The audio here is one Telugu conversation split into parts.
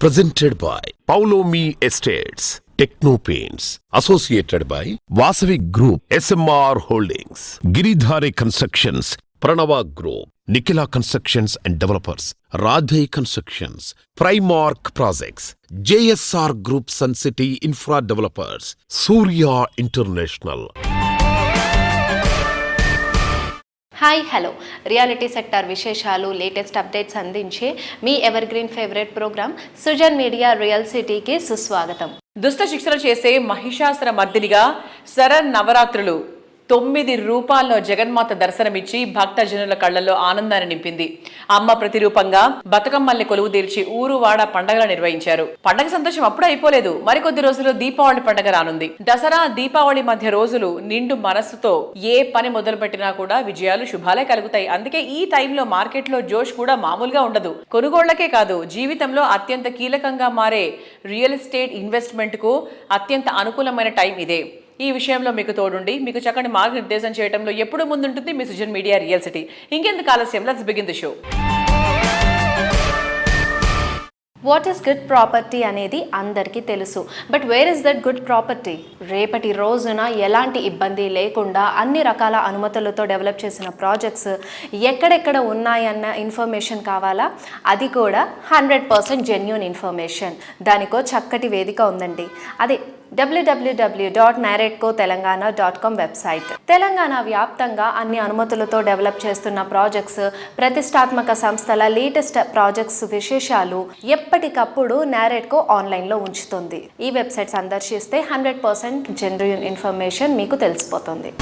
presented by Paulomi Estates, Techno Paints, associated by Vasavi Group, SMR Holdings, Giridhare Constructions, Pranava Group, Nikila Constructions and Developers, Radhe Constructions, Primark Projects, JSR Group Sun City Infra Developers, Surya International. Hi hello reality sector విశేషాలు లేటెస్ట్ అప్డేట్స్ అందించే మీ ever green favourite programme Sujan media real సిటీకి సుస్వాగతం. దుష్ట శిక్షలు చేసే మహిషాసుర మర్దినిగా శరణ్ నవరాత్రులు తొమ్మిది రూపాల్లో జగన్మాత దర్శనమిచ్చి భక్తజనుల కళ్ళలో ఆనందాన్ని నింపింది. అమ్మ ప్రతిరూపంగా బతుకమ్మల్ని కొలువు తీర్చి ఊరు వాడ పండగలు నిర్వహించారు. పండగ సంతోషం అప్పుడు అయిపోలేదు. మరికొద్ది రోజులు దీపావళి పండగ రానుంది. దసరా దీపావళి మధ్య రోజులు నిండు మనస్సుతో ఏ పని మొదలు పెట్టినా కూడా విజయాలు శుభాలే కలుగుతాయి. అందుకే ఈ టైంలో మార్కెట్లో జోష్ కూడా మామూలుగా ఉండదు. కొనుగోళ్ళకే కాదు జీవితంలో అత్యంత కీలకంగా మారే రియల్ ఎస్టేట్ ఇన్వెస్ట్మెంట్కు అత్యంత అనుకూలమైన టైం ఇదే. ఈ విషయంలో మీకు తోడుండి మీకు చక్కని మార్గనిర్దేశం చేయడంలో ఎప్పుడు ముందుంటుంది మీ సుజన్ మీడియా రియల్ సిటీ. ఇంకెందుకు ఆలస్యం? Let's begin the show what is good property అనేది అందరికీ తెలుసు. But where is that good property రేపటి రోజున ఎలాంటి ఇబ్బంది లేకుండా అన్ని రకాల అనుమతులతో డెవలప్ చేసిన ప్రాజెక్ట్స్ ఎక్కడెక్కడ ఉన్నాయన్న ఇన్ఫర్మేషన్ కావాలా? అది కూడా హండ్రెడ్ పర్సెంట్ జెన్యున్ ఇన్ఫర్మేషన్ దానికో చక్కటి వేదిక ఉందండి. అది WWW dot NAREDCO Telangana dot com website Telangana వ్యాప్తంగా అన్ని అనుమతులతో డెవలప్ చేస్తున్న ప్రాజెక్ట్స్ ప్రతిష్టాత్మక సంస్థల లేటెస్ట్ ప్రాజెక్ట్స్ విశేషాలు ఎప్పటికప్పుడు నారెట్కో ఆన్లైన్లో ఉంచుతుంది. ఈ వెబ్సైట్ సందర్శిస్తే హండ్రెడ్ పర్సెంట్ జెన్యున్ ఇన్ఫర్మేషన్ మీకు తెలిసిపోతుంది.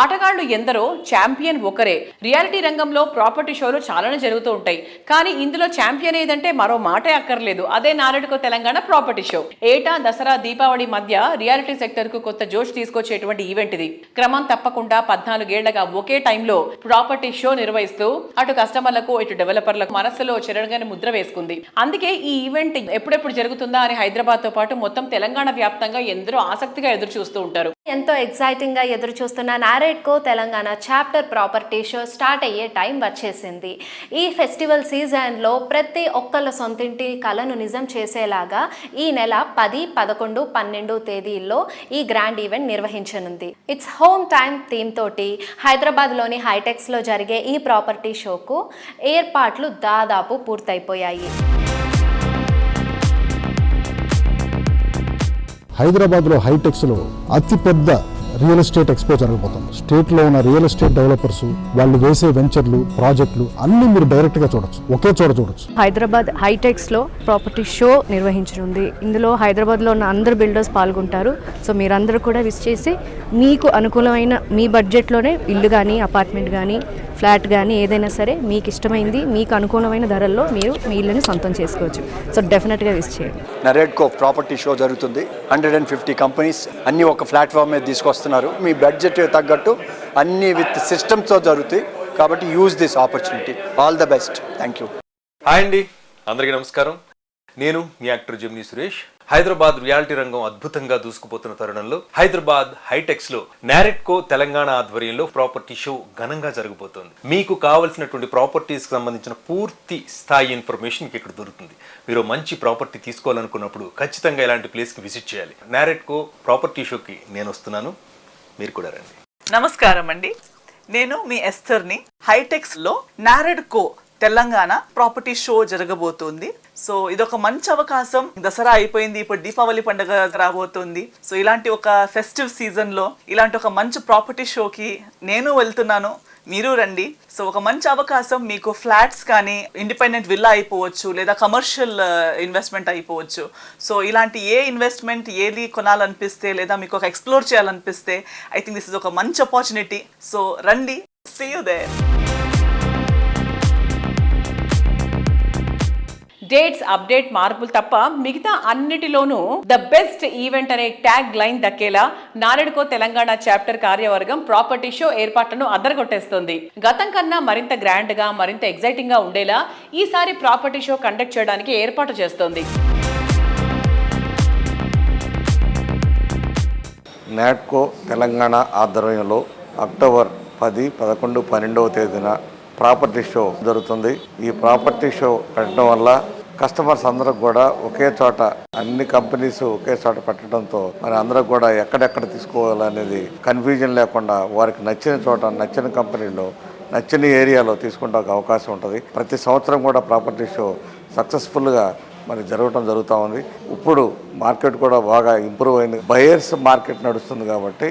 ఆటగాళ్ళు ఎందరో ఛాంపియన్ ఒకరే. రియాలిటీ రంగంలో ప్రాపర్టీ షోలు చాలానే జరుగుతూ ఉంటాయి. కానీ ఇందులో ఛాంపియన్ ఏదంటే మరో మాటే అక్కర్లేదు. అదే నారడుకో తెలంగాణ ప్రాపర్టీ షో. ఏటా దసరా దీపావళి మధ్య రియాలిటీ సెక్టర్కు కొత్త జోష్ తీసుకొచ్చేటువంటి ఈవెంట్ ఇది. క్రమం తప్పకుండా పద్నాలుగేళ్ళగా ఒకే టైంలో ప్రాపర్టీ షో నిర్వహిస్తూ అటు కస్టమర్లకు ఇటు డెవలపర్లకు మనస్సులో చెరగని ముద్ర వేసుకుంది. అందుకే ఈ ఈవెంట్ ఎప్పుడెప్పుడు జరుగుతుందా అని హైదరాబాద్తో పాటు మొత్తం తెలంగాణ వ్యాప్తంగా ఎందరో ఆసక్తిగా ఎదురు చూస్తూ ఉంటారు. ఎంతో ఎక్సైటింగ్గా ఎదురు చూస్తున్న NAREDCO Telangana chapter property show start అయ్యే టైం వచ్చేసింది. ఈ ఫెస్టివల్ సీజన్లో ప్రతి ఒక్కళ్ళ సొంతింటి కళను నిజం చేసేలాగా ఈ నెల పది పదకొండు పన్నెండు తేదీల్లో ఈ గ్రాండ్ ఈవెంట్ నిర్వహించనుంది. ఇట్స్ హోమ్ టైమ్ థీమ్ తోటి హైదరాబాద్లోని హైటెక్స్లో జరిగే ఈ ప్రాపర్టీ షోకు ఏర్పాట్లు దాదాపు పూర్తయిపోయాయి. హైదరాబాద్లో హైటెక్స్లో అతిపెద్ద రియల్ ఎస్టేట్ ఎక్స్పో జరగబోతుంది. స్టేట్లో ఉన్న రియల్ ఎస్టేట్ డెవలపర్స్ వాళ్ళు వేసే వెంచర్లు ప్రాజెక్టులు అన్నీ మీరు డైరెక్ట్గా చూడొచ్చు. ఒకే చోట చూడొచ్చు. హైదరాబాద్ హైటెక్స్లో ప్రాపర్టీ షో నిర్వహించనుంది. ఇందులో హైదరాబాద్లో ఉన్న అందరు బిల్డర్స్ పాల్గొంటారు. సో మీరందరూ కూడా విస్ చేసి మీకు అనుకూలమైన మీ బడ్జెట్లోనే ఇల్లు కానీ అపార్ట్మెంట్ కానీ ఫ్లాట్ కానీ ఏదైనా సరే మీకు ఇష్టమైంది మీకు అనుకూలమైన ధరల్లో మీరు మీ ఇల్లుని సొంతం చేసుకోవచ్చు. సో డెఫినెట్గా విస్ చేయండి. నరేడ్కో ప్రాపర్టీ షో జరుగుతుంది. హండ్రెడ్ అండ్ ఫిఫ్టీ కంపెనీస్ అన్నీ ఒక ప్లాట్ఫామ్ మీద తీసుకొస్తున్నారు మీ బడ్జెట్ తగ్గట్టు అన్నీ విత్ సిస్టమ్స్తో జరుగుతాయి. కాబట్టి use this opportunity all the best thank you hi అండి. అందరికీ నమస్కారం. నేను మీ యాక్టర్ జమినీ సురేష్. హైదరాబాద్ రియాలిటీ రంగం అద్భుతంగా దూసుకుపోతున్న తరుణంలో హైదరాబాద్ హైటెక్స్లో నారెట్కో తెలంగాణ ఆధ్వర్యంలో ప్రాపర్టీ షో ఘనంగా జరగబోతోంది. మీకు కావలసినటువంటి ప్రాపర్టీస్కి సంబంధించిన పూర్తి స్థాయి ఇన్ఫర్మేషన్ మీకు ఇక్కడ దొరుకుతుంది. మీరు మంచి ప్రాపర్టీ తీసుకోవాలనుకున్నప్పుడు ఖచ్చితంగా ఇలాంటి ప్లేస్కి విజిట్ చేయాలి. నారెట్కో ప్రాపర్టీ షోకి నేను వస్తున్నాను. మీరు కూడా రండి. నమస్కారం అండి. నేను మీ ఎస్థర్ని హైటెక్స్లో నారెడ్ కో తెలంగాణ ప్రాపర్టీ షో జరగబోతోంది. సో ఇదొక మంచి అవకాశం. దసరా అయిపోయింది ఇప్పుడు దీపావళి పండుగ రాబోతుంది. సో ఇలాంటి ఒక ఫెస్టివ్ సీజన్లో ఇలాంటి ఒక మంచి ప్రాపర్టీ షోకి నేను వెళ్తున్నాను. మీరు రండి. సో ఒక మంచి అవకాశం మీకు ఫ్లాట్స్ కానీ ఇండిపెండెంట్ విల్లా అయిపోవచ్చు లేదా కమర్షియల్ ఇన్వెస్ట్మెంట్ అయిపోవచ్చు. సో ఇలాంటి ఏ ఇన్వెస్ట్మెంట్ ఏది కొనాలనిపిస్తే లేదా మీకు ఒక ఎక్స్ప్లోర్ చేయాలనిపిస్తే ఐ థింక్ దిస్ ఇస్ ఒక మంచి ఆపర్చునిటీ. సో రండి. See you there dates update మార్పులు తప్ప మిగతా అన్నిటిలోనూ ద బెస్ట్ ఈవెంట్ అనే ట్యాగ్ లైన్ దక్కేలా నారెడుకో తెలంగాణ చాప్టర్ కార్యవర్గం ప్రాపర్టీ షో ఏర్పాట్లను అద్దరగొట్టేస్తుంది గతం కన్నా మరింత గ్రాండ్గా మరింత ఎగ్జైటింగ్గా ఉండేలా ఈసారి ప్రాపర్టీ షో కండక్ట్ చేయడానికి ఏర్పాటు చేస్తోంది. నాట్కో తెలంగాణ ఆధ్వర్యంలో అక్టోబర్ పది పదకొండు పన్నెండవ తేదీన ప్రాపర్టీ షో జరుగుతుంది. ఈ ప్రాపర్టీ షో పెట్టడం వల్ల కస్టమర్స్ అందరూ కూడా ఒకే చోట అన్ని కంపెనీస్ ఒకే చోట పెట్టడంతో మరి అందరూ కూడా ఎక్కడెక్కడ తీసుకోవాలనేది కన్ఫ్యూజన్ లేకుండా వారికి నచ్చిన చోట నచ్చిన కంపెనీలో నచ్చిన ఏరియాలో తీసుకుంటానికి అవకాశం ఉంటుంది. ప్రతి సంవత్సరం కూడా ప్రాపర్టీ షో సక్సెస్ఫుల్గా మరి జరగటం జరుగుతూ ఉంది. ఇప్పుడు మార్కెట్ కూడా బాగా ఇంప్రూవ్ అయింది. బయర్స్ మార్కెట్ నడుస్తుంది కాబట్టి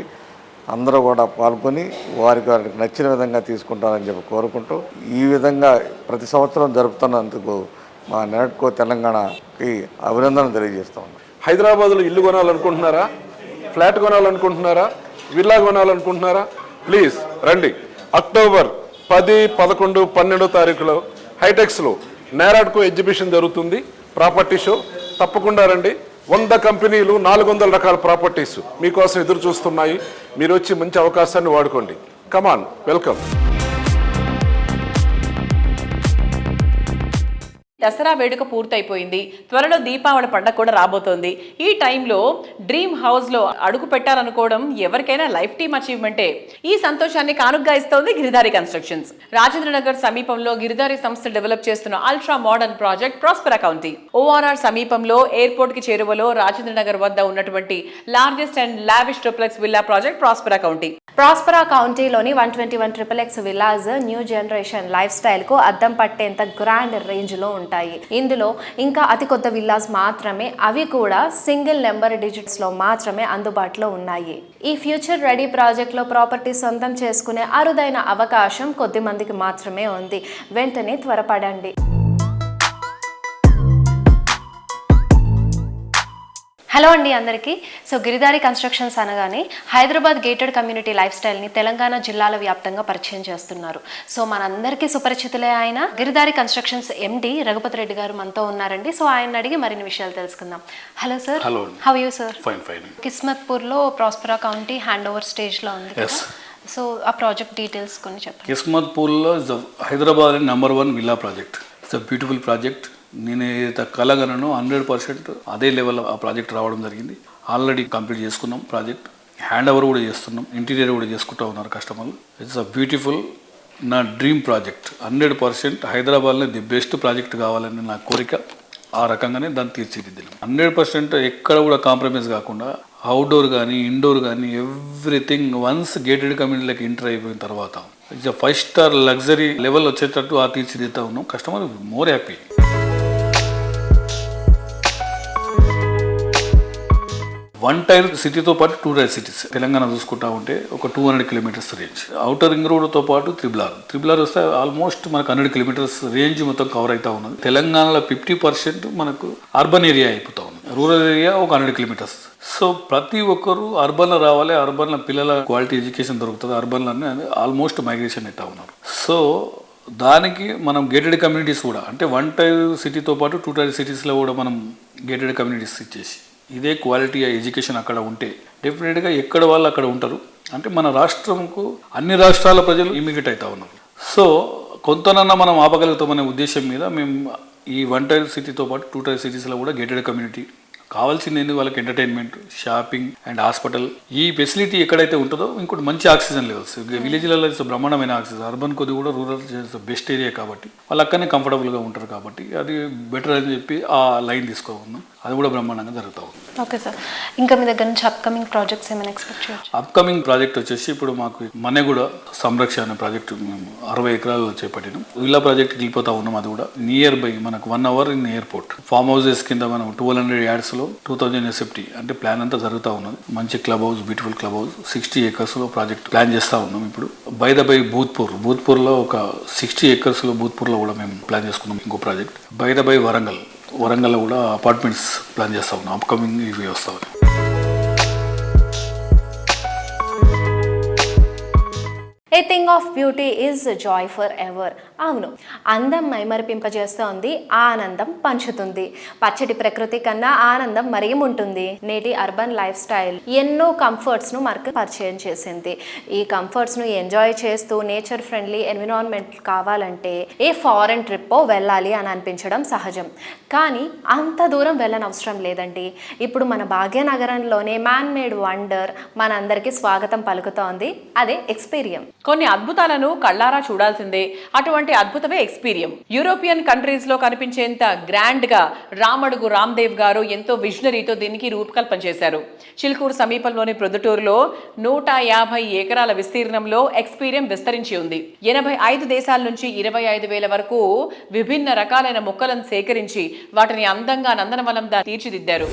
అందరూ కూడా పాల్గొని వారికి వారికి నచ్చిన విధంగా తీసుకుంటారని చెప్పి కోరుకుంటూ ఈ విధంగా ప్రతి సంవత్సరం జరుపుతున్నందుకు మా నెట్కో తెలంగాణకి అభినందన ఉన్నాం. హైదరాబాద్లో ఇల్లు కొనాలనుకుంటున్నారా? ఫ్లాట్ కొనాలనుకుంటున్నారా? విల్లా కొనాలనుకుంటున్నారా? ప్లీజ్ రండి. అక్టోబర్ పది పదకొండు పన్నెండో తారీఖులో హైటెక్స్లో నేరాడ్కో ఎగ్జిబిషన్ జరుగుతుంది ప్రాపర్టీ షో. తప్పకుండా రండి. వంద కంపెనీలు నాలుగు వందల రకాల ప్రాపర్టీస్ మీకోసం ఎదురు చూస్తున్నాయి మీరు వచ్చి మంచి అవకాశాన్ని వాడుకోండి. కమాన్ వెల్కమ్ దసరా వేడుక పూర్తయిపోయింది. త్వరలో దీపావళి పండగ కూడా రాబోతోంది. ఈ టైంలో డ్రీమ్ హౌస్లో అడుగు పెట్టాలనుకోవడం ఎవరికైనా లైఫ్ టీమ్ అచీవ్మెంటే. ఈ సంతోషాన్ని కానుగ్గా ఇస్తోంది గిరిధారి కన్స్ట్రక్షన్స్. రాజేంద్రనగర్ సమీపంలో గిరిధారి సంస్థ డెవలప్ చేస్తున్న ultra modern project Prospera County. ORR సమీపంలో ఎయిర్పోర్ట్కి చేరువలో రాజేంద్రనగర్ వద్ద ఉన్నటువంటి largest and lavish triplex villa project Prospera County. Prospera కౌంటీలోని one twenty one triple X villas new generation life స్టైల్కు అద్దం పట్టేంత గ్రాండ్ రేంజ్లో ఉంటాయి. ఇందులో ఇంకా అతి కొత్త విల్లాస్ మాత్రమే అవి కూడా సింగిల్ నెంబర్ డిజిట్స్లో మాత్రమే అందుబాటులో ఉన్నాయి. ఈ ఫ్యూచర్ రెడీ ప్రాజెక్ట్లో ప్రాపర్టీ సొంతం చేసుకునే అరుదైన అవకాశం కొద్ది మందికి మాత్రమే ఉంది. వెంటనే త్వరపడండి. హలో అండి అందరికీ. సో గిరిదారి కన్స్ట్రక్షన్స్ అనగానే హైదరాబాద్ గేటెడ్ కమ్యూనిటీ లైఫ్ స్టైల్ని తెలంగాణ జిల్లాల వ్యాప్తంగా పరిచయం చేస్తున్నారు. సో మనందరికీ సుపరిచితులే ఆయన. గిరిదారి కన్స్ట్రక్షన్స్ ఎండి రఘుపతి రెడ్డి గారు మనతో ఉన్నారండి. సో ఆయన అడిగి మరిన్ని విషయాలు తెలుసుకుందాం. Hello sir. Hello. How you sir fine fine కిస్మత్పూర్లో Prospera County hand over స్టేజ్లో ఉంది. సో ఆ ప్రాజెక్ట్ డీటెయిల్స్ కొన్ని చెప్పండి. కిస్మత్ పూల్లో is the Hyderabad number one villa project. It's beautiful project. నేను ఏదైతే కలగనను హండ్రెడ్ పర్సెంట్ అదే లెవెల్ ఆ ప్రాజెక్ట్ రావడం జరిగింది. ఆల్రెడీ కంప్లీట్ చేసుకున్నాం ప్రాజెక్ట్. హ్యాండ్ ఓవర్ కూడా చేస్తున్నాం. ఇంటీరియర్ కూడా చేసుకుంటూ ఉన్నారు కస్టమర్లు ఇట్స్ అ బ్యూటిఫుల్ నా డ్రీమ్ ప్రాజెక్ట్ హండ్రెడ్ పర్సెంట్ హైదరాబాద్లో ది బెస్ట్ ప్రాజెక్ట్ కావాలని నా కోరిక. ఆ రకంగానే దాన్ని తీర్చిదిద్దాం. హండ్రెడ్ పర్సెంట్ ఎక్కడ కూడా కాంప్రమైజ్ కాకుండా అవుట్డోర్ కానీ ఇండోర్ కానీ ఎవ్రీథింగ్ వన్స్ గేటెడ్ కమ్యూనిటీలకు ఎంటర్ అయిపోయిన తర్వాత. It's five star luxury level వచ్చేటట్టు ఆ తీర్చిదిద్దా ఉన్నాం. Customer more happy one tier సిటీతో పాటు టూ టైర్ సిటీస్ తెలంగాణ చూసుకుంటా ఉంటే ఒక two hundred kilometers range outer ring రోడ్తో పాటు త్రిబులార్ త్రిబులార్ వస్తే ఆల్మోస్ట్ మనకు హండ్రెడ్ కిలోమీటర్స్ రేంజ్ మొత్తం కవర్ అవుతా ఉన్నది. తెలంగాణలో ఫిఫ్టీ పర్సెంట్ మనకు అర్బన్ ఏరియా అయిపోతా ఉంది రూరల్ ఏరియా ఒక హండ్రెడ్ కిలోమీటర్స్ సో ప్రతి ఒక్కరు అర్బన్లో రావాలి అర్బన్లో పిల్లల క్వాలిటీ ఎడ్యుకేషన్ దొరుకుతుంది అర్బన్లోనే ఆల్మోస్ట్ మైగ్రేషన్ అవుతా ఉన్నారు. సో దానికి మనం గేటెడ్ కమ్యూనిటీస్ కూడా అంటే వన్ టైర్ సిటీతో పాటు టూ టైర్ సిటీస్లో కూడా మనం గేటెడ్ కమ్యూనిటీస్ ఇచ్చేసి ఇదే క్వాలిటీ ఎడ్యుకేషన్ అక్కడ ఉంటే డెఫినెట్గా ఎక్కడ వాళ్ళు అక్కడ ఉంటారు. అంటే మన రాష్ట్రంకు అన్ని రాష్ట్రాల ప్రజలు ఇమిగ్రేట్ అవుతా ఉన్నారు. సో కొంతనన్నా మనం ఆపగలుగుతామనే ఉద్దేశం మీద మేము ఈ వన్ టైర్ సిటీతో పాటు టూ టైర్ సిటీస్లో కూడా గేటెడ్ కమ్యూనిటీ కావాల్సింది ఏంది? వాళ్ళకి ఎంటర్టైన్మెంట్ షాపింగ్ అండ్ హాస్పిటల్ ఈ ఫెసిలిటీ ఎక్కడైతే ఉంటుందో ఇంకోటి మంచి ఆక్సిజన్ లెవెల్స్ విలేజ్లలో ఇట్స్ బ్రహ్మాండమైన ఆక్సిజన్ అర్బన్ కొద్ది కూడా రూరల్ బెస్ట్ ఏరియా కాబట్టి వాళ్ళు అక్కడనే కంఫర్టబుల్గా ఉంటారు కాబట్టి అది బెటర్ అని చెప్పి ఆ లైన్ తీసుకోకుండా అది కూడా బ్రహ్మాండంగా జరుగుతూ ఉంది. Okay sir. ఇంకా మీ దగ్గర నుంచి అప్కమింగ్ ప్రాజెక్ట్స్ ఏమైనా ఎక్స్పెక్ట్ చేయొచ్చు? అప్కమింగ్ ప్రాజెక్ట్ వచ్చేసి ఇప్పుడు మాకు మನೆగూడ సంరక్షణ అనే ప్రాజెక్టు మేము అరవై ఎకరాల్లో చేపట్టినాం. విల్లా ప్రాజెక్ట్కి వెళ్ళిపోతా ఉన్నాం అది కూడా. నియర్ బై మనకు one hour in airport farm houses కింద మనం ట్వెల్వ్ హండ్రెడ్ యార్డ్స్లో టూ థౌజండ్ ఎస్ఎఫ్టీ అంటే ప్లాన్ అంతా జరుగుతూ ఉన్నది. మంచి club house beautiful club house sixty ఏకర్స్లో project plan చేస్తూ ఉన్నాం ఇప్పుడు. బై ద బై భూత్పూర్ భూత్పూర్లో ఒక సిక్స్టీ ఏకర్స్లో భూత్పూర్లో కూడా మేము ప్లాన్ చేసుకున్నాం ఇంకో project by the by Warangal వరంగల్లో కూడా అపార్ట్మెంట్స్ ప్లాన్ చేస్తా ఉన్నాం. అప్కమింగ్ ఇవి వస్తా a thing of beauty is joy forever అవును. అందం మైమరిపింపజేస్తోంది ఆనందం పంచుతుంది. పచ్చటి ప్రకృతి కన్నా ఆనందం మరేముంటుంది నేటి అర్బన్ లైఫ్ స్టైల్ ఎన్నో కంఫర్ట్స్ను మనకు పరిచయం చేసింది. ఈ కంఫర్ట్స్ను ఎంజాయ్ చేస్తూ నేచర్ ఫ్రెండ్లీ ఎన్విరాన్మెంట్ కావాలంటే ఏ ఫారెన్ ట్రిప్పో వెళ్ళాలి అని అనిపించడం సహజం. కానీ అంత దూరం వెళ్ళనవసరం లేదండి. ఇప్పుడు మన భాగ్యనగరంలోనే మ్యాన్ మేడ్ వండర్ మనందరికీ స్వాగతం పలుకుతోంది. అదే ఎక్స్పీరియం కొన్ని అద్భుతాలను కళ్ళారా చూడాల్సిందే. అటువంటి అద్భుతమే ఎక్స్పీరియం. యూరోపియన్ కంట్రీస్లో కనిపించేంత గ్రాండ్గా రామడుగు రామ్దేవ్ గారు ఎంతో విజనరీతో దీనికి రూపకల్పన చేశారు. చిల్కూరు సమీపంలోని ప్రొద్దుటూరులో నూట యాభై ఎకరాల విస్తీర్ణంలో ఎక్స్పీరియం విస్తరించి ఉంది. ఎనభై ఐదు దేశాల నుంచి ఇరవై ఐదు వేల వరకు విభిన్న రకాలైన మొక్కలను సేకరించి వాటిని అందంగా నందనవనంగా తీర్చిదిద్దారు.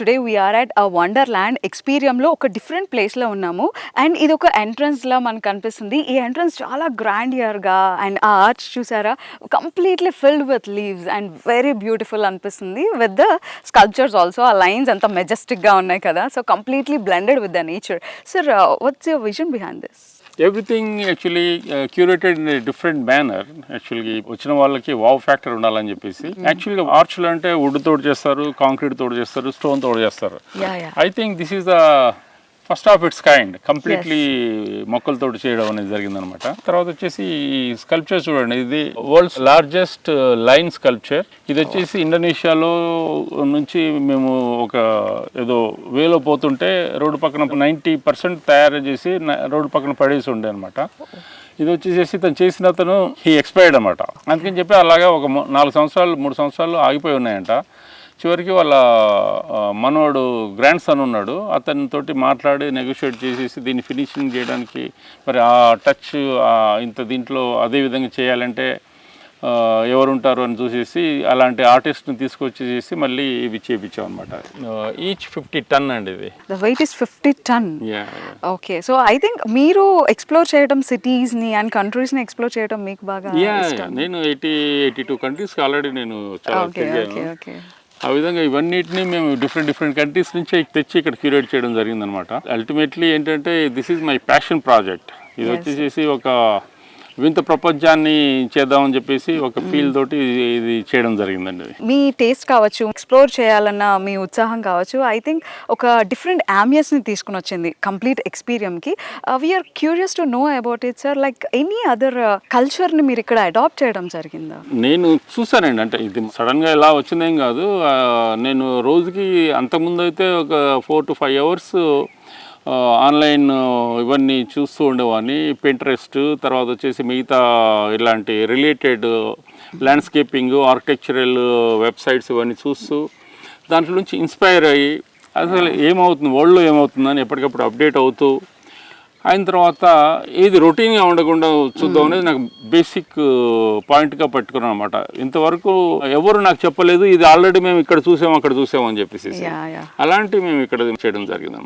Today we're at a wonderland ఎక్స్పీరియంలో ఒక డిఫరెంట్ ప్లేస్లో ఉన్నాము. అండ్ ఇది ఒక ఎంట్రన్స్లా మనకు కనిపిస్తుంది. ఈ ఎంట్రన్స్ చాలా గ్రాండ్ ఇయర్గా అండ్ ఆ ఆర్చ్ చూసారా? Completely filled with leaves and very beautiful అనిపిస్తుంది. విత్ ద స్కల్ప్చర్స్ ఆల్సో ఆ లైన్స్ అంత మెజెస్టిక్గా ఉన్నాయి కదా. So completely blended with the nature sir what's your vision behind this everything actually curated in different banner యాక్చువల్గా వచ్చిన వాళ్ళకి వావ్ ఫ్యాక్టర్ ఉండాలని చెప్పేసి. యాక్చువల్గా ఆర్చ్లు అంటే వుడ్ తోడు చేస్తారు కాంక్రీట్ తోడు చేస్తారు స్టోన్ తోడు చేస్తారు. I think this is the first of its kind. Completely మొక్కలతో చేయడం అనేది జరిగిందనమాట. తర్వాత వచ్చేసి ఈ స్కల్ప్చర్ చూడండి. ఇది వరల్డ్స్ లార్జెస్ట్ లైన్ స్కల్ప్చర్. ఇది వచ్చేసి ఇండోనేషియాలో నుంచి మేము ఒక ఏదో వేలో పోతుంటే రోడ్డు పక్కన నైంటీ పర్సెంట్ తయారు చేసి రోడ్డు పక్కన పడేసి ఉండే అనమాట. ఇది వచ్చేసి తను చేసిన అతను ఈ ఎక్స్పైర్డ్ అనమాట. అందుకని చెప్పి అలాగా ఒక నాలుగు సంవత్సరాలు మూడు సంవత్సరాలు ఆగిపోయి ఉన్నాయంట. చివరికి వాళ్ళ ఆ, మనవడు గ్రాండ్ సన్ ఉన్నాడు. అతనితోటి మాట్లాడి నెగోషియేట్ చేసేసి దీన్ని ఫినిషింగ్ చేయడానికి మరి ఆ టచ్ ఇంత దీంట్లో అదే విధంగా చేయాలంటే ఆ, ఎవరు ఉంటారు అని చూసేసి అలాంటి ఆర్టిస్ట్ని తీసుకొచ్చేసి మళ్ళీ ఇవి చేయించాం అనమాట ఈచ్ ఫిఫ్టీ టన్ అండి ఇది. The weight is fifty ton yeah okay so I think మీరు ఎక్స్ప్లోర్ చేయడం సిటీస్ని అండ్ కంట్రీస్ని ఎక్స్ప్లోర్ చేయడం మీకు బాగా నేను ఎయిటీ ఎయిటీ టూ కంట్రీస్కి ఆల్రెడీ నేను చాలా ఆ విధంగా ఇవన్నిటిని మేము డిఫరెంట్ డిఫరెంట్ కంట్రీస్ నుంచి తెచ్చి ఇక్కడ క్యూరేట్ చేయడం జరిగిందనమాట అల్టిమేట్లీ ఏంటంటే this is my passion project ఇది వచ్చేసి ఒక వింత ప్రపంచాన్ని చేద్దామని చెప్పేసి ఒక ఫీల్ తోటి ఇది- చేయడం జరిగిందండి. మీ టేస్ట్ కావచ్చు ఎక్స్ప్లోర్ చేయాలన్న మీ ఉత్సాహం కావచ్చు ఐ థింక్ ఒక డిఫరెంట్ని తీసుకుని వచ్చింది complete ఎక్స్పీరియన్కి we're curious to know about it sir like any other కల్చర్ని మీరు ఇక్కడ అడాప్ట్ చేయడం జరిగిందా? నేను చూసానండి అంటే ఇది సడన్గా ఇలా వచ్చిందేం కాదు. ఆ, నేను రోజుకి అంతకుముందు అయితే ఒక four to five hours online ఇవన్నీ చూస్తూ ఉండేవాడిని. పింట్రెస్ట్ తర్వాత వచ్చేసి మిగతా ఇలాంటి రిలేటెడ్ ల్యాండ్స్కేపింగ్ ఆర్కిటెక్చరల్ వెబ్సైట్స్ ఇవన్నీ చూస్తూ దాంట్లో నుంచి ఇన్స్పైర్ అయ్యి అసలు ఏమవుతుంది వరల్డ్లో ఏమవుతుందని ఎప్పటికప్పుడు అప్డేట్ అవుతూ అయిన తర్వాత ఏది రొటీన్గా ఉండకుండా చూద్దాం అనేది నాకు బేసిక్ పాయింట్గా పెట్టుకున్నాను అనమాట ఇంతవరకు ఎవరు నాకు చెప్పలేదు ఇది ఆల్రెడీ మేము ఇక్కడ చూసాం అక్కడ చూసాం అని చెప్పేసి. అలాంటివి మేము ఇక్కడ చేయడం జరిగింది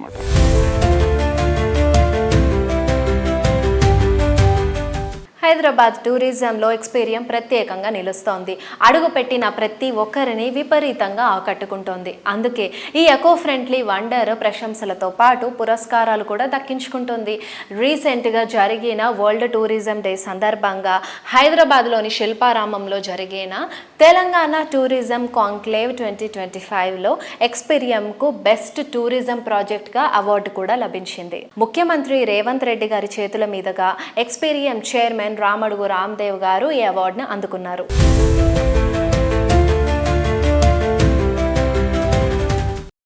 హైదరాబాద్ టూరిజంలో ఎక్స్పీరియం ప్రత్యేకంగా నిలుస్తోంది. అడుగుపెట్టిన ప్రతి ఒక్కరిని విపరీతంగా ఆకట్టుకుంటోంది. అందుకే ఈ ఎకో ఫ్రెండ్లీ వండర్ ప్రశంసలతో పాటు పురస్కారాలు కూడా దక్కించుకుంటుంది. రీసెంట్గా జరిగిన వరల్డ్ టూరిజం డే సందర్భంగా హైదరాబాద్లోని శిల్పారామంలో జరిగిన Telangana tourism conclave twenty twenty ఫైవ్లో ఎక్స్పీరియంకు బెస్ట్ టూరిజం ప్రాజెక్ట్గా అవార్డు కూడా లభించింది. ముఖ్యమంత్రి రేవంత్ రెడ్డి గారి చేతుల మీదుగా ఎక్స్పీరియం చైర్మన్ రామడుగు రామ్దేవ్ గారు ఈ అవార్డును అందుకున్నారు.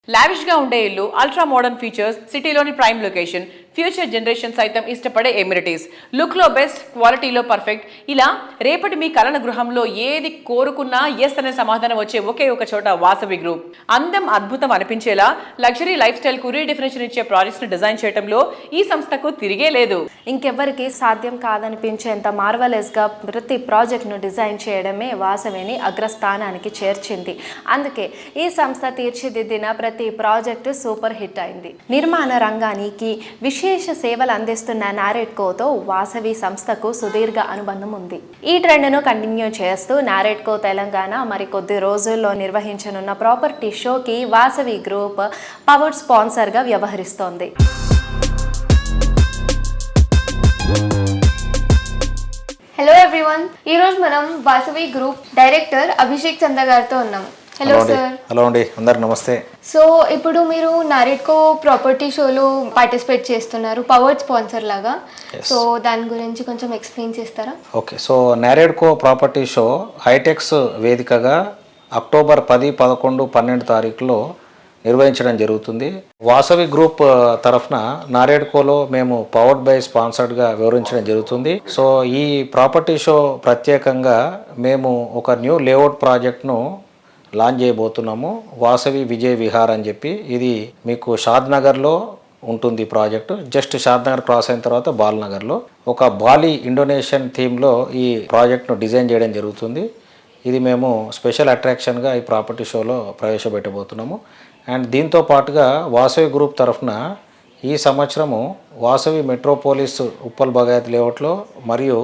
లావిష్గా ఉండే ఇల్లు అల్ట్రా మోడర్న్ ఫీచర్స్ సిటీలోని ప్రైమ్ లొకేషన్ ఫ్యూచర్ జనరేషన్ సైతం ఇష్టపడే ఎమ్యూనిటీస్ లుక్లో బెస్ట్ క్వాలిటీలో పర్ఫెక్ట్. ఇలా రేపటి మీ కలన గృహంలో ఏది కోరుకున్నా ఎస్ అనే సమాధానం వచ్చే ఒకే ఒక చోట వాసవి గ్రూప్. అందం అద్భుతం అనిపించేలా లగ్జరీ లైఫ్ స్టైల్కు రీడిఫినేషన్ ఇచ్చే ప్రాజెక్ట్స్ డిజైన్ చేయడంలో ఈ సంస్థకు తిరిగే లేదు. ఇంకెవ్వరికి సాధ్యం కాదనిపించేంత మార్వలెస్గా ప్రతి ప్రాజెక్ట్ను డిజైన్ చేయడమే వాసవిని అగ్రస్థానానికి చేర్చింది. అందుకే ఈ సంస్థ తీర్చిదిద్దిన ప్రతి ప్రాజెక్టు సూపర్ హిట్ అయింది. నిర్మాణ రంగానికి విశేష సేవలు అందిస్తున్న నారెడ్కోతో వాసవి సంస్థకు సుదీర్ఘ అనుబంధం ఉంది. ఈ ట్రెండ్ను కంటిన్యూ చేస్తూ నారెడ్కో తెలంగాణ మరి కొద్ది రోజుల్లో నిర్వహించనున్న ప్రాపర్టీ షోకి వాసవి గ్రూప్ పవర్ స్పాన్సర్గా వ్యవహరిస్తోంది. హలో ఎవ్రీవన్ ఈరోజు మనం వాసవి గ్రూప్ డైరెక్టర్ అభిషేక్ చంద్ర గారితో ఉన్నాం హలో సార్ హలో అండి. అందరికి నమస్తే. సో ఇప్పుడు మీరు నారెడ్కో ప్రాపర్టీ షోలో పార్టిసిపేట్ చేస్తున్నారు పవర్డ్ స్పాన్సర్ లాగా. సో దాని గురించి కొంచెం ఎక్స్ప్లెయిన్ చేస్తారా? Okay so Naredco property show Hitex వేదికగా అక్టోబర్ పది పదకొండు పన్నెండు తారీఖులో నిర్వహించడం జరుగుతుంది. వాసవి గ్రూప్ ఆ, తరఫున నారేడ్కోలో మేము పవర్డ్ బై స్పాన్సర్డ్గా వివరించడం జరుగుతుంది. సో ఈ ప్రాపర్టీ షో ప్రత్యేకంగా మేము ఒక న్యూ లేఅవుట్ ప్రాజెక్ట్ను లాంచ్ చేయబోతున్నాము. వాసవి విజయ్ విహార్ అని చెప్పి ఇది మీకు షాద్ నగర్లో ఉంటుంది ఈ ప్రాజెక్టు. జస్ట్ షాద్నగర్ క్రాస్ అయిన తర్వాత బాల్నగర్లో ఒక బాలి ఇండోనేషియన్ థీమ్లో ఈ ప్రాజెక్ట్ను డిజైన్ చేయడం జరుగుతుంది. ఇది మేము స్పెషల్ అట్రాక్షన్గా ఈ ప్రాపర్టీ షోలో ప్రవేశపెట్టబోతున్నాము. అండ్ దీంతో పాటుగా వాసవి గ్రూప్ తరఫున ఈ సంవత్సరము వాసవి మెట్రోపోలిస్ ఉప్పల్ బగాయత్ లేఅవుట్లో మరియు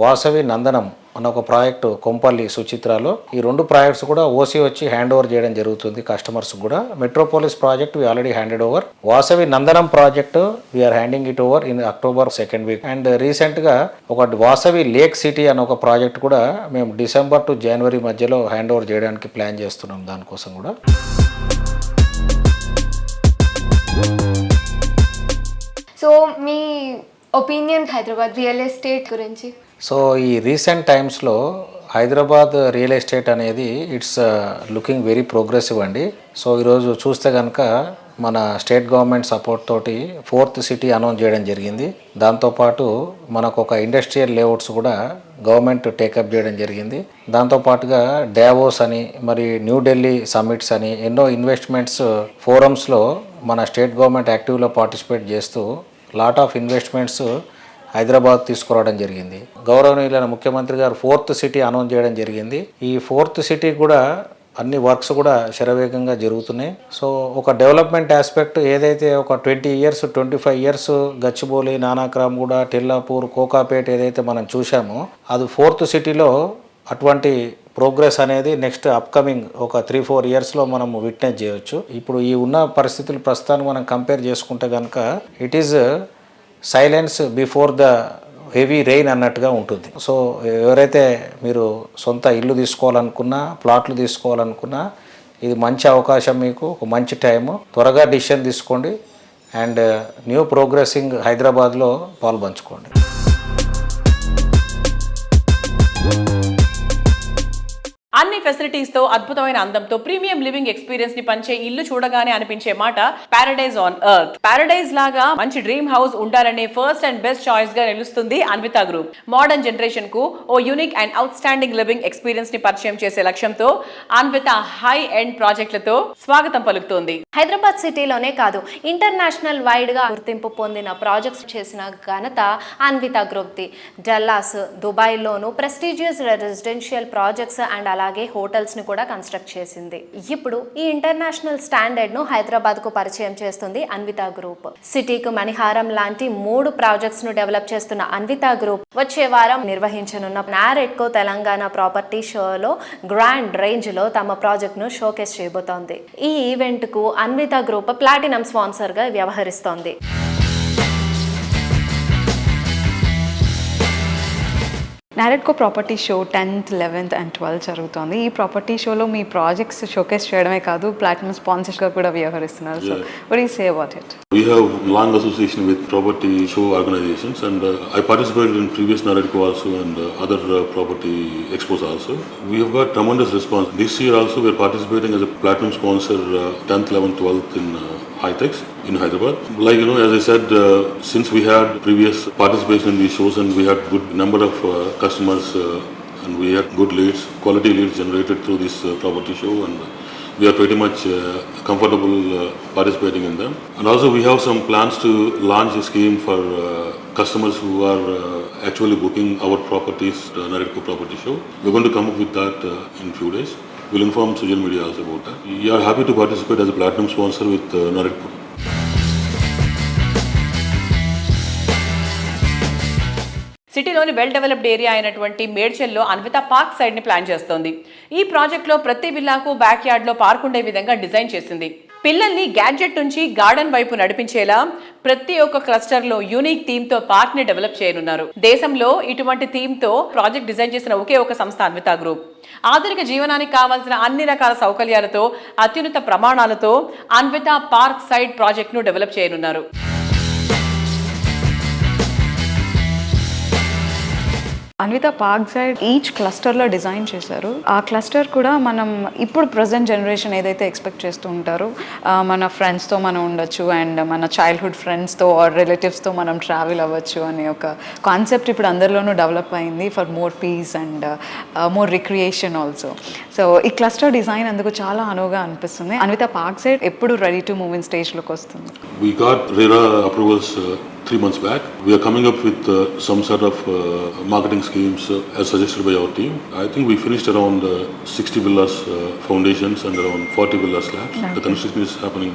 వాసవి నందనం అన్న ఒక ప్రాజెక్టు కొంపల్లి సుచిత్రాలో. ఈ రెండు ప్రాజెక్ట్స్ కూడా ఓసీ వచ్చి హ్యాండ్ ఓవర్ చేయడం జరుగుతుంది. కస్టమర్స్ కూడా. Metropolis project we already handed over Vasavi Nandanam project we're handing it over in October second week and రీసెంట్గా ఒక వాసవి లేక్ సిటీ అనే ఒక ప్రాజెక్ట్ కూడా మేము డిసెంబర్ టు జనవరి మధ్యలో హ్యాండ్ ఓవర్ చేయడానికి ప్లాన్ చేస్తున్నాం దానికోసం కూడా. సో మీ ఒపీనియన్ హైదరాబాద్ రియల్ ఎస్టేట్ గురించి? సో ఈ రీసెంట్ టైమ్స్లో హైదరాబాద్ రియల్ ఎస్టేట్ అనేది ఇట్స్ లుకింగ్ వెరీ ప్రోగ్రెసివ్ అండి. సో ఈరోజు చూస్తే కనుక మన స్టేట్ గవర్నమెంట్ సపోర్ట్ తోటి ఫోర్త్ సిటీ అనౌన్స్ చేయడం జరిగింది. దాంతోపాటు మనకు ఒక ఇండస్ట్రియల్ లేఅవుట్స్ కూడా గవర్నమెంట్ టేకప్ చేయడం జరిగింది. దాంతోపాటుగా డావోస్ అని మరి న్యూఢిల్లీ సమ్మిట్స్ అని ఎన్నో ఇన్వెస్ట్మెంట్స్ ఫోరమ్స్లో మన స్టేట్ గవర్నమెంట్ యాక్టివ్లో పార్టిసిపేట్ చేస్తూ లాట్ ఆఫ్ ఇన్వెస్ట్మెంట్స్ హైదరాబాద్ తీసుకురావడం జరిగింది. గౌరవనీయులైన ముఖ్యమంత్రి గారు ఫోర్త్ సిటీ అనౌన్స్ చేయడం జరిగింది. ఈ ఫోర్త్ సిటీ కూడా అన్ని వర్క్స్ కూడా శరవేగంగా జరుగుతున్నాయి. సో ఒక డెవలప్మెంట్ ఆస్పెక్ట్ ఏదైతే ఒక twenty years twenty five years Gachibowli Nanakramguda Tellapur Kokapet ఏదైతే మనం చూసామో అది ఫోర్త్ సిటీలో అటువంటి ప్రోగ్రెస్ అనేది నెక్స్ట్ అప్కమింగ్ ఒక త్రీ ఫోర్ ఇయర్స్లో మనం విట్నెస్ చేయొచ్చు. ఇప్పుడు ఈ ఉన్న పరిస్థితులు ప్రస్తుతానికి మనం కంపేర్ చేసుకుంటే కనుక it is silence before the heavy rain అన్నట్టుగా ఉంటుంది. సో ఎవరైతే మీరు సొంత ఇల్లు తీసుకోవాలనుకున్నా ప్లాట్లు తీసుకోవాలనుకున్నా ఇది మంచి అవకాశం మీకు ఒక మంచి టైము. త్వరగా డిసిషన్ తీసుకోండి. అండ్ న్యూ ప్రోగ్రెసింగ్ హైదరాబాద్లో పాల్పంచుకోండి అన్ని ఫెసిలిటీస్తో అద్భుతమైన అందంతో ప్రీమియం లివింగ్ ఎక్స్పీరియన్స్ని పంచే ఇల్లు చూడగానే అనిపించే మాట పారడైజ్ ఆన్ ఎర్త్ పారడైజ్ లాగా మంచి డ్రీమ్ హౌస్ ఉండాలనే ఫస్ట్ అండ్ బెస్ట్ చాయిస్గా నిలుస్తుంది అన్విత గ్రూప్ మోడర్న్ జనరేషన్కు ఓ unique and outstanding living ఎక్స్పీరియన్స్ని పరిచయం చేసే లక్ష్యంతో అన్విత హై ఎండ్ ప్రాజెక్టులతో స్వాగతం పలుకుతోంది. హైదరాబాద్ సిటీలోనే కాదు ఇంటర్నేషనల్ వైడ్గా గుర్తింపు పొందిన ప్రాజెక్ట్స్ చేసిన ఘనత అన్విత గ్రూప్ ది డల్లాస్ దుబాయ్లోను ప్రెస్టీజియస్ రెసిడెన్షియల్ ప్రాజెక్ట్స్ అండ్ అలా అలాగే హోటల్స్ని కూడా కన్స్ట్రక్ట్ చేసింది. ఇప్పుడు ఈ ఇంటర్నేషనల్ స్టాండర్డ్ను హైదరాబాద్కు పరిచయం చేస్తుంది అన్విత గ్రూప్. సిటీకు మణిహారం లాంటి మూడు ప్రాజెక్ట్స్ను డెవలప్ చేస్తున్న అన్విత గ్రూప్ వచ్చే వారం నిర్వహించనున్న నారెడ్కో తెలంగాణ ప్రాపర్టీ షోలో గ్రాండ్ రేంజ్లో తమ ప్రాజెక్ట్ను షోకేస్ చేయబోతోంది. ఈ ఈవెంట్కు అన్విత గ్రూప్ ప్లాటినం స్పాన్సర్గా వ్యవహరిస్తోంది. Naredco property show tenth eleventh and twelfth జరుగుతోంది. ఈ ప్రాపర్టీ షోలో మీ ప్రాజెక్ట్స్ షోకేస్ చేయడమే కాదు ప్లాట్ఫామ్ స్పాన్సర్స్గా కూడా వ్యవహరిస్తున్నారు. So what say about it we have long association with property show organisations and I participated in previous Naredco also and other property expos also we have got tremendous response this year also we are participating as a platform sponsor tenth eleventh twelfth in 10th, 11th, 12th in Hyderabad. Like you know, as I said, uh, since we had previous participation in these shows and we had good number of uh, customers uh, and we had good leads, quality leads generated through this uh, property show and we are pretty much uh, comfortable uh, participating in them. And also we have some plans to launch a scheme for customers who are actually booking our properties, uh, Naredco Property Show. We're going to come up with that in few days. We'll inform social media also about that. We are happy to participate as a platinum sponsor with uh, Naredco. సిటీలోని వెల్ డెవలప్డ్ ఏరియా అయినటువంటి మేడ్చల్లో అన్విత పార్క్ సైడ్ని ప్లాన్ చేస్తోంది ఈ ప్రాజెక్ట్లో ప్రతి విల్లాకు బ్యాక్ యార్డ్లో పార్క్ ఉండే విధంగా డిజైన్ చేసింది పిల్లల్ని గ్యాడ్జెట్ నుంచి గార్డెన్ వైపు నడిపించేలా ప్రతి ఒక్క క్లస్టర్లో యూనిక్ థీమ్తో పార్క్ని డెవలప్ చేయనున్నారు దేశంలో ఇటువంటి థీమ్తో ప్రాజెక్ట్ డిజైన్ చేసిన ఒకే ఒక సంస్థ అన్విత గ్రూప్ ఆధునిక జీవనానికి కావాల్సిన అన్ని రకాల సౌకర్యాలతో అత్యున్నత ప్రమాణాలతో అన్విత పార్క్ సైడ్ ప్రాజెక్ట్ను డెవలప్ చేయనున్నారు. అన్విత పార్క్ సైడ్ ఈచ్ క్లస్టర్లో డిజైన్ చేశారు. ఆ క్లస్టర్ కూడా మనం ఇప్పుడు ప్రజెంట్ జనరేషన్ ఏదైతే ఎక్స్పెక్ట్ చేస్తూ ఉంటారో మన ఫ్రెండ్స్తో మనం ఉండొచ్చు అండ్ మన చైల్డ్హుడ్ ఫ్రెండ్స్తో ఆర్ రిలేటివ్స్తో మనం ట్రావెల్ అవ్వచ్చు అనే ఒక కాన్సెప్ట్ ఇప్పుడు అందరిలోనూ డెవలప్ అయింది for more peace and more recreation also so ఈ క్లస్టర్ డిజైన్ అందుకు చాలా అనువుగా అనిపిస్తుంది. అన్విత పార్క్ సైడ్ ఎప్పుడు రెడీ టు మూవ్ ఇన్ స్టేజ్లోకి వస్తుంది? We got RERA approvals three months back. We are coming up with uh, some sort of uh, marketing schemes uh, as suggested by our team. I think we finished around uh, 60 villas uh, foundations and around 40 villa slabs. The construction is happening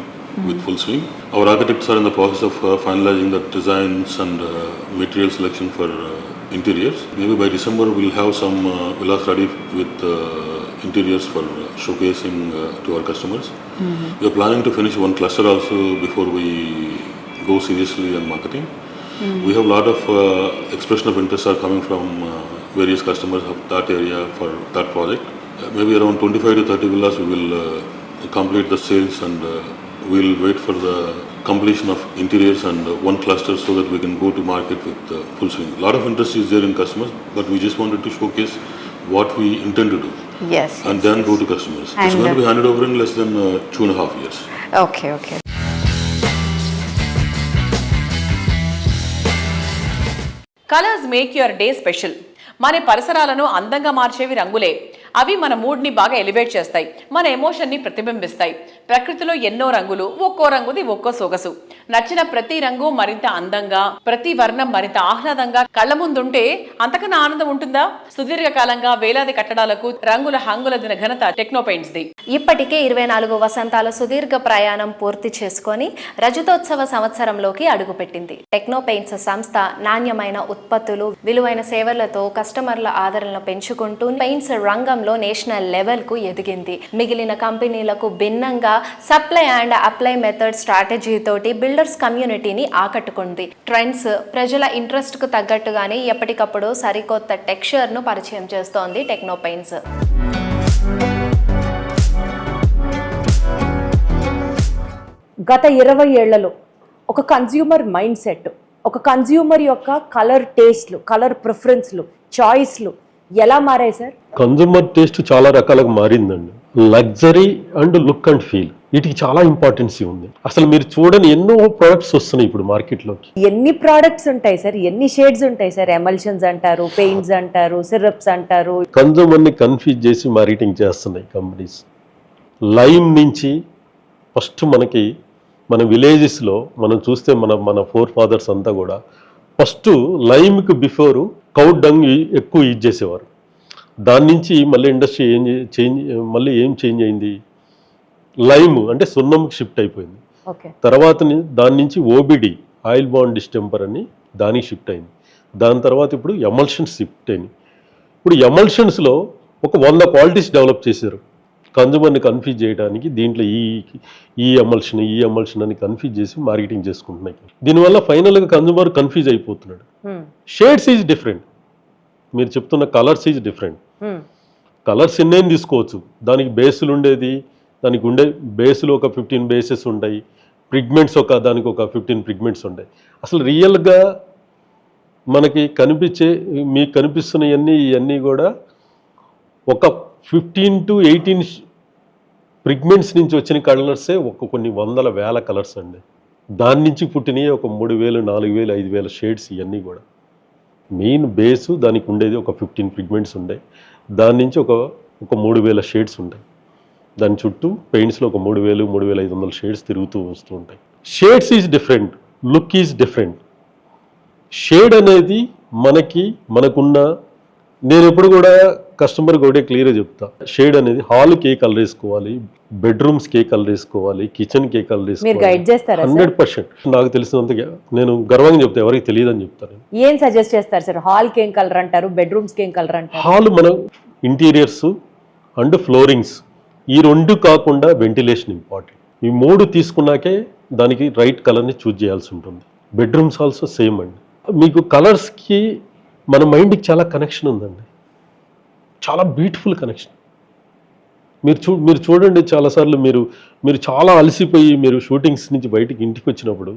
with full swing. Our architects are in the process of uh, finalizing the designs and uh, material selection for uh, interiors. Maybe by December we'll have some uh, villas ready with uh, interiors for showcasing uh, to our customers. We are planning to finish one cluster also before we go seriously on marketing. Mm. We have a lot of uh, expression of interest are coming from uh, various customers of that area for that project. Uh, maybe around 25 to 30 villas we will uh, complete the sales and uh, we'll wait for the completion of interiors and uh, one cluster so that we can go to market with full swing. A lot of interest is there in customers, but we just wanted to showcase what we intend to do. Yes. And yes, then yes. go to customers. And it's going to be handed over in less than two and a half years. Okay, okay. Colours make your day special మన పరిసరాలను అందంగా మార్చేవి రంగులే. అవి మన మూడ్ని బాగా ఎలివేట్ చేస్తాయి. మన ఎమోషన్ని ప్రతిబింబిస్తాయి. ప్రకృతిలో ఎన్నో రంగులు ఒక్కో రంగుది ఒక్కో సొగసు. నచ్చిన ప్రతి రంగు మరింత అందంగా ప్రతి వర్ణం మరింత ఆహ్లాదంగా కళ్ళ ముందుంటే అంతకన్నా ఆనందం ఉంటుందా? సుదీర్ఘకాలంగా వేలాది కట్టడాలకు రంగుల హంగుల దిన ఘనత టెక్నోపెయింట్స్ ది ఇప్పటికే ఇరవై నాలుగు వసంతాల సుదీర్ఘ ప్రయాణం పూర్తి చేసుకొని రజతోత్సవ సంవత్సరంలోకి అడుగుపెట్టింది టెక్నో పెయింట్స్ సంస్థ నాణ్యమైన ఉత్పత్తులు విలువైన సేవలతో కస్టమర్ల ఆదరణను పెంచుకుంటూ పెయింట్స్ రంగంలో నేషనల్ లెవెల్కు ఎదిగింది. మిగిలిన కంపెనీలకు భిన్నంగా supply and apply method strategy తోటి బిల్డర్స్ కమ్యూనిటీని ఆకట్టుకుంది. ట్రెండ్స్ ప్రజల ఇంట్రెస్ట్కు తగ్గట్టుగానే ఎప్పటికప్పుడు సరికొత్త టెక్స్చర్ను పరిచయం చేస్తోంది టెక్నోపైన్స్. గత ఇరవై ఏళ్ళలో ఒక కన్జ్యూమర్ మైండ్ సెట్ ఒక కన్జ్యూమర్ యొక్క కలర్ టేస్ట్లు కలర్ ప్రిఫరెన్స్లు చాయిస్లు ఎలా మారాయి సార్? కన్జ్యూమర్ టేస్ట్ చాలా రకాలుగా మారిందండి. Luxury and look and feel. వీటికి చాలా ఇంపార్టెన్స్ ఉంది అసలు మీరు చూడని ఎన్నో ప్రొడక్ట్స్ వస్తున్నాయి ఇప్పుడు మార్కెట్లోకి. ఎన్ని ప్రోడక్ట్స్ ఉంటాయి సార్? ఎన్ని షేడ్స్ ఉంటాయి సార్? ఎమల్షన్స్ అంటారు పెయింట్స్ అంటారు సిరప్స్ అంటారు. కన్జ్యూమర్ని కన్ఫ్యూజ్ చేసి మార్కెటింగ్ చేస్తున్నాయి కంపెనీస్. లైమ్ నుంచి ఫస్ట్ మనకి మన విలేజెస్లో మనం చూస్తే మన మన ఫోర్ ఫాదర్స్ అంతా కూడా ఫస్ట్ లైమ్కి బిఫోర్ కౌ డంగ్ ఎక్కువ యూజ్ చేసేవారు. దాని నుంచి మళ్ళీ ఇండస్ట్రీ ఏం చేంజ్ మళ్ళీ ఏం చేంజ్ అయింది? లైమ్ అంటే సున్నంకి షిఫ్ట్ అయిపోయింది. తర్వాత దాని నుంచి ఓబిడి ఆయిల్ బాండ్ డిస్టెంపర్ అని దానికి షిఫ్ట్ అయింది. దాని తర్వాత ఇప్పుడు ఎమల్షన్స్ షిఫ్ట్ అయింది. ఇప్పుడు ఎమల్షన్స్లో ఒక వంద క్వాలిటీస్ డెవలప్ చేశారు. కన్జ్యూమర్ని కన్ఫ్యూజ్ చేయడానికి దీంట్లో ఈ ఈ ఎమల్షన్ ఈ ఎమల్షన్ అని కన్ఫ్యూజ్ చేసి మార్కెటింగ్ చేసుకుంటున్నాయి. దీనివల్ల ఫైనల్గా కన్జ్యూమర్ కన్ఫ్యూజ్ అయిపోతున్నాడు. Shades is different. మీరు చెప్తున్న కలర్స్ ఈజ్ డిఫరెంట్. కలర్స్ ఎన్నేం తీసుకోవచ్చు. దానికి బేసులు ఉండేది దానికి ఉండే బేసులు ఒక ఫిఫ్టీన్ బేసెస్ ఉంటాయి. పిగ్మెంట్స్ ఒక దానికి ఒక ఫిఫ్టీన్ పిగ్మెంట్స్ ఉంటాయి. అసలు రియల్గా మనకి కనిపించే మీకు కనిపిస్తున్నవన్నీ ఇవన్నీ కూడా ఒక ఫిఫ్టీన్ టు ఎయిటీన్ పిగ్మెంట్స్ నుంచి వచ్చిన కలర్సే ఒక కొన్ని వందల వేల కలర్స్ అండి. దాని నుంచి పుట్టినవి ఒక మూడు వేలు నాలుగు వేలు ఐదు వేల షేడ్స్ ఇవన్నీ కూడా. మెయిన్ బేసు దానికి ఉండేది ఒక ఫిఫ్టీన్ పిగ్మెంట్స్ ఉండే. దాని నుంచి ఒక ఒక మూడు వేల షేడ్స్ ఉంటాయి దాని చుట్టూ పెయింట్స్లో ఒక మూడు వేలు మూడు వేల ఐదు వందల షేడ్స్ తిరుగుతూ వస్తూ ఉంటాయి. Shades is different look is different. Shade అనేది మనకి మనకున్న నేను ఎప్పుడు కూడా కస్టమర్కి ఒకటే క్లియర్గా చెప్తా. షేడ్ అనేది హాల్కి ఏ కలర్ వేసుకోవాలి? బెడ్రూమ్స్కి ఏ కలర్ వేసుకోవాలి? కిచెన్కి ఏ కలర్ మీరు గైడ్ చేస్తారా సార్? Hundred percent. నాకు తెలిసినంత నేను గర్వంగా చెప్తా ఎవరికి తెలియదని చెప్తాను ఏం సజెస్ట్ చేస్తారు సార్? హాల్కి ఏం కలర్ అంటారు? బెడ్రూమ్స్కి ఏం కలర్ అంటారు? హాల్ మనం ఇంటీరియర్స్ అండ్ ఫ్లోరింగ్స్ ఈ రెండు కాకుండా వెంటిలేషన్ ఇంపార్టెంట్. ఈ మూడు తీసుకున్నాకే దానికి రైట్ కలర్ని చూజ్ చేయాల్సి ఉంటుంది. బెడ్రూమ్స్ ఆల్సో సేమ్ అండి. మీకు కలర్స్కి మన మైండ్కి చాలా కనెక్షన్ ఉందండి. చాలా బ్యూటిఫుల్ కనెక్షన్ మీరు చూ మీరు చూడండి చాలాసార్లు మీరు మీరు చాలా అలసిపోయి మీరు షూటింగ్స్ నుంచి బయటికి ఇంటికి వచ్చినప్పుడు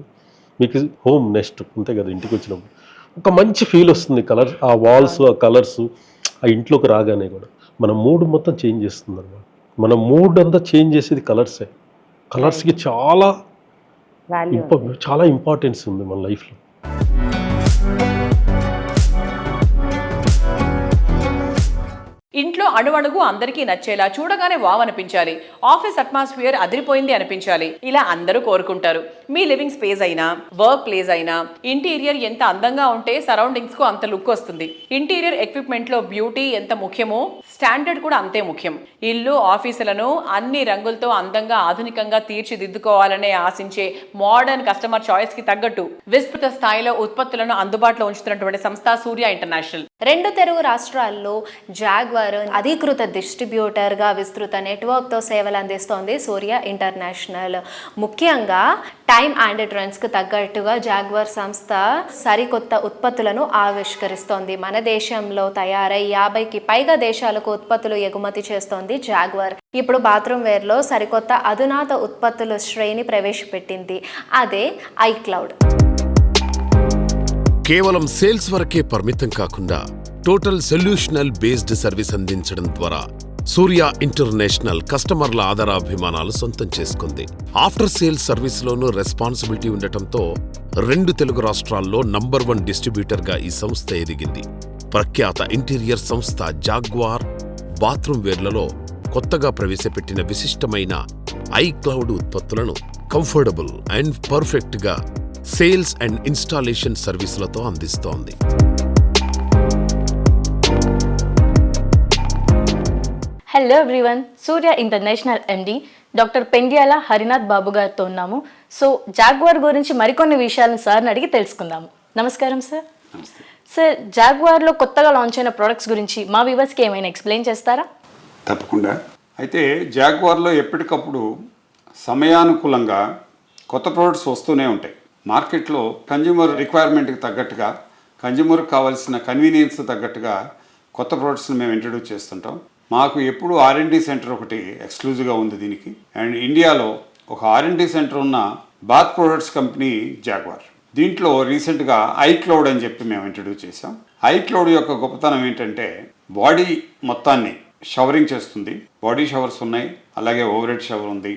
మీకు హోమ్ నెక్స్ట్ అంతే కదా ఇంటికి వచ్చినప్పుడు ఒక మంచి ఫీల్ వస్తుంది కలర్ ఆ వాల్స్ ఆ కలర్స్ ఆ ఇంట్లోకి రాగానే కూడా. మన మూడ్ మొత్తం చేంజ్ చేస్తుంది అనమాట మన మూడ్ అంతా చేంజ్ చేసేది కలర్సే కలర్స్కి చాలా చాలా ఇంపార్టెన్స్ ఉంది మన లైఫ్లో ఇంట్లో అణువణుగు అందరికీ నచ్చేలా చూడగానే వావ్ అనిపించాలి. ఆఫీస్ అట్మాస్ఫియర్ అదిరిపోయింది అనిపించాలి. ఇలా అందరూ కోరుకుంటారు. మీ లివింగ్ స్పేస్ అయినా వర్క్ ప్లేస్ అయినా ఇంటీరియర్ ఎంత అందంగా ఉంటే సరౌండింగ్స్కు అంత లుక్ వస్తుంది. ఇంటీరియర్ ఎక్విప్మెంట్లో బ్యూటీ ఎంత ముఖ్యమో స్టాండర్డ్ కూడా అంతే ముఖ్యం. ఇల్లు ఆఫీసులను అన్ని రంగులతో అందంగా ఆధునికంగా తీర్చిదిద్దుకోవాలనే ఆశించే మోడర్న్ కస్టమర్ చాయిస్కి తగ్గట్టు విస్తృత స్థాయిలో ఉత్పత్తులను అందుబాటులో ఉంచుతున్నటువంటి సంస్థ సూర్య ఇంటర్నేషనల్. రెండు తెలుగు రాష్ట్రాల్లో జాగ్వర్ అధికృత డిస్ట్రిబ్యూటర్గా విస్తృత నెట్వర్క్తో సేవలు అందిస్తోంది సూర్య ఇంటర్నేషనల్. ముఖ్యంగా టైమ్ అండ్ ట్రెండ్స్కి తగ్గట్టుగా జాగ్వర్ సంస్థ సరికొత్త ఉత్పత్తులను ఆవిష్కరిస్తోంది. మన దేశంలో తయారై యాభైకి పైగా దేశాలకు ఉత్పత్తులు ఎగుమతి చేస్తోంది జాగ్వర్. ఇప్పుడు బాత్రూమ్ వేర్లో సరికొత్త అధునాత ఉత్పత్తుల శ్రేణి ప్రవేశపెట్టింది. అదే ఐక్లౌడ్ కేవలం సేల్స్ వరకే పరిమితం కాకుండా టోటల్ సొల్యూషనల్ బేస్డ్ సర్వీస్ అందించడం ద్వారా సూర్య ఇంటర్నేషనల్ కస్టమర్ల ఆదరాభిమానాలు సొంతం చేసుకుంది. ఆఫ్టర్ సేల్స్ సర్వీస్లోనూ రెస్పాన్సిబిలిటీ ఉండటంతో రెండు తెలుగు రాష్ట్రాల్లో నంబర్ వన్ డిస్ట్రిబ్యూటర్గా ఈ సంస్థ ఎదిగింది. ప్రఖ్యాత ఇంటీరియర్ సంస్థ జాగ్వార్ బాత్రూమ్ వేర్లలో కొత్తగా ప్రవేశపెట్టిన విశిష్టమైన ఐ క్లౌడ్ ఉత్పత్తులను కంఫర్టబుల్ అండ్ పర్ఫెక్ట్గా సేల్స్ అండ్ ఇన్స్టాలేషన్ సర్వీసులతో అందిస్తోంది. Hello everyone Surya international MD doctor Pendyala Harinath Babu గారితో ఉన్నాము. సో జాగ్వార్ గురించి మరికొన్ని విషయాలను సార్ని అడిగి తెలుసుకుందాము. నమస్కారం సార్ సార్ జాగ్వార్లో కొత్తగా లాంచ్ అయిన ప్రొడక్ట్స్ గురించి మా వ్యూవర్స్కి ఏమైనా ఎక్స్ప్లెయిన్ చేస్తారా? తప్పకుండా. అయితే జాగ్వార్లో ఎప్పటికప్పుడు సమయానుకూలంగా కొత్త ప్రోడక్ట్స్ వస్తూనే ఉంటాయి. మార్కెట్లో కన్జ్యూమర్ రిక్వైర్మెంట్కి తగ్గట్టుగా కన్జ్యూమర్కి కావాల్సిన కన్వీనియన్స్ తగ్గట్టుగా కొత్త ప్రోడక్ట్స్ని మేము ఇంట్రడ్యూస్ చేస్తుంటాం. మాకు ఎప్పుడు ఆర్ఎండి సెంటర్ ఒకటి ఎక్స్క్లూజివ్గా ఉంది దీనికి. అండ్ ఇండియాలో ఒక ఆర్ఎండి సెంటర్ ఉన్న బాత్ ప్రొడక్ట్స్ కంపెనీ జాగ్వార్. దీంట్లో రీసెంట్గా ఐక్లౌడ్ అని చెప్పి మేము ఇంట్రడ్యూస్ చేసాం ఐక్లౌడ్ యొక్క గొప్పతనం ఏంటంటే బాడీ మొత్తాన్ని షవరింగ్ చేస్తుంది. బాడీ షవర్స్ ఉన్నాయి అలాగే ఓవర్ హెడ్ షవర్ ఉంది.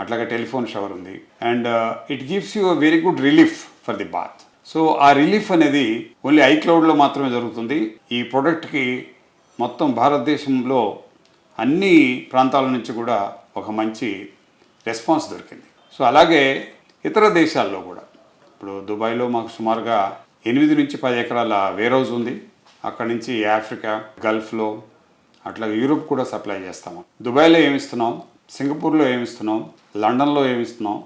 అట్లాగే టెలిఫోన్ షవర్ ఉంది. And it gives you very good relief for the bath so ఆ రిలీఫ్ అనేది ఓన్లీ ఐక్లౌడ్లో మాత్రమే జరుగుతుంది. ఈ ప్రోడక్ట్కి మొత్తం భారతదేశంలో అన్ని ప్రాంతాల నుంచి కూడా ఒక మంచి రెస్పాన్స్ దొరికింది. సో అలాగే ఇతర దేశాల్లో కూడా. ఇప్పుడు దుబాయ్లో మాకు సుమారుగా ఎనిమిది నుంచి పది ఎకరాల వేరౌజ్ ఉంది. అక్కడి నుంచి ఆఫ్రికా గల్ఫ్లో అట్లాగే యూరోప్ కూడా సప్లై చేస్తాము. దుబాయ్లో ఏమిస్తున్నాం సింగపూర్లో ఏమిస్తున్నాం లండన్లో ఏమిస్తున్నాం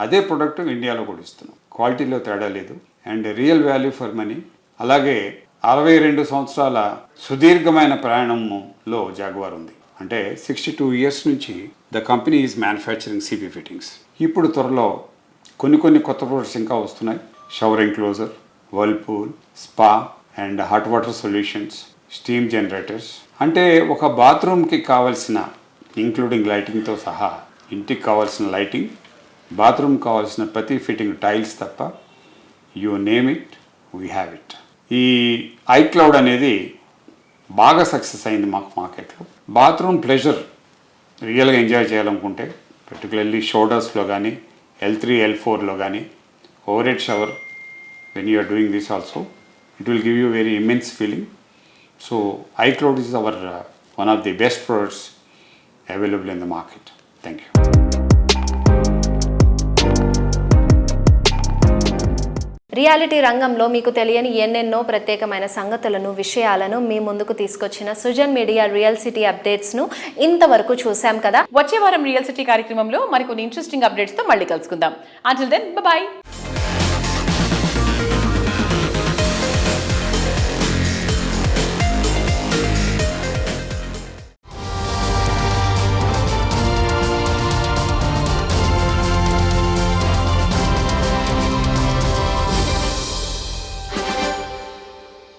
అదే ప్రొడక్ట్ ఇండియాలో కూడా ఇస్తున్నాం క్వాలిటీలో తేడా లేదు. And real value for money అలాగే అరవై రెండు సంవత్సరాల సుదీర్ఘమైన ప్రయాణంలో జాగ్వార్ ఉంది. అంటే సిక్స్టీ టూ ఇయర్స్ నుంచి the company is manufacturing CP fittings ఇప్పుడు త్వరలో కొన్ని కొన్ని కొత్త ప్రొడక్ట్స్ ఇంకా వస్తున్నాయి. Shower enclosure whirlpool spa and hot water solutions steam generators అంటే ఒక బాత్రూమ్కి కావాల్సిన ఇంక్లూడింగ్ లైటింగ్తో సహా ఇంటికి కావాల్సిన లైటింగ్ బాత్రూమ్ కావాల్సిన ప్రతి ఫిట్టింగ్ టైల్స్ తప్ప you name it we have it. ఈ ఐక్లౌడ్ అనేది బాగా సక్సెస్ అయింది మాకు మార్కెట్లో. బాత్రూమ్ ప్లెజర్ రియల్గా ఎంజాయ్ చేయాలనుకుంటే పర్టికులర్లీ షోల్డర్స్లో కానీ ఎల్ త్రీ ఎల్ ఫోర్లో కానీ overhead shower when you are doing this also it will give you very immense feeling so iCloud is our one of the best products available in the market thank you reality రంగంలో మీకు తెలియని ఎన్నెన్నో ప్రత్యేకమైన సంగతులను విషయాలను మీ ముందుకు తీసుకొచ్చిన సుజన్ మీడియా రియల్ సిటీ అప్డేట్స్ను ఇంతవరకు చూసాం కదా. వచ్చే వారం రియల్ సిటీ కార్యక్రమంలో మరికొన్ని ఇంట్రెస్టింగ్ అప్డేట్స్తో మళ్ళీ కలుసుకుందాం. Until then bye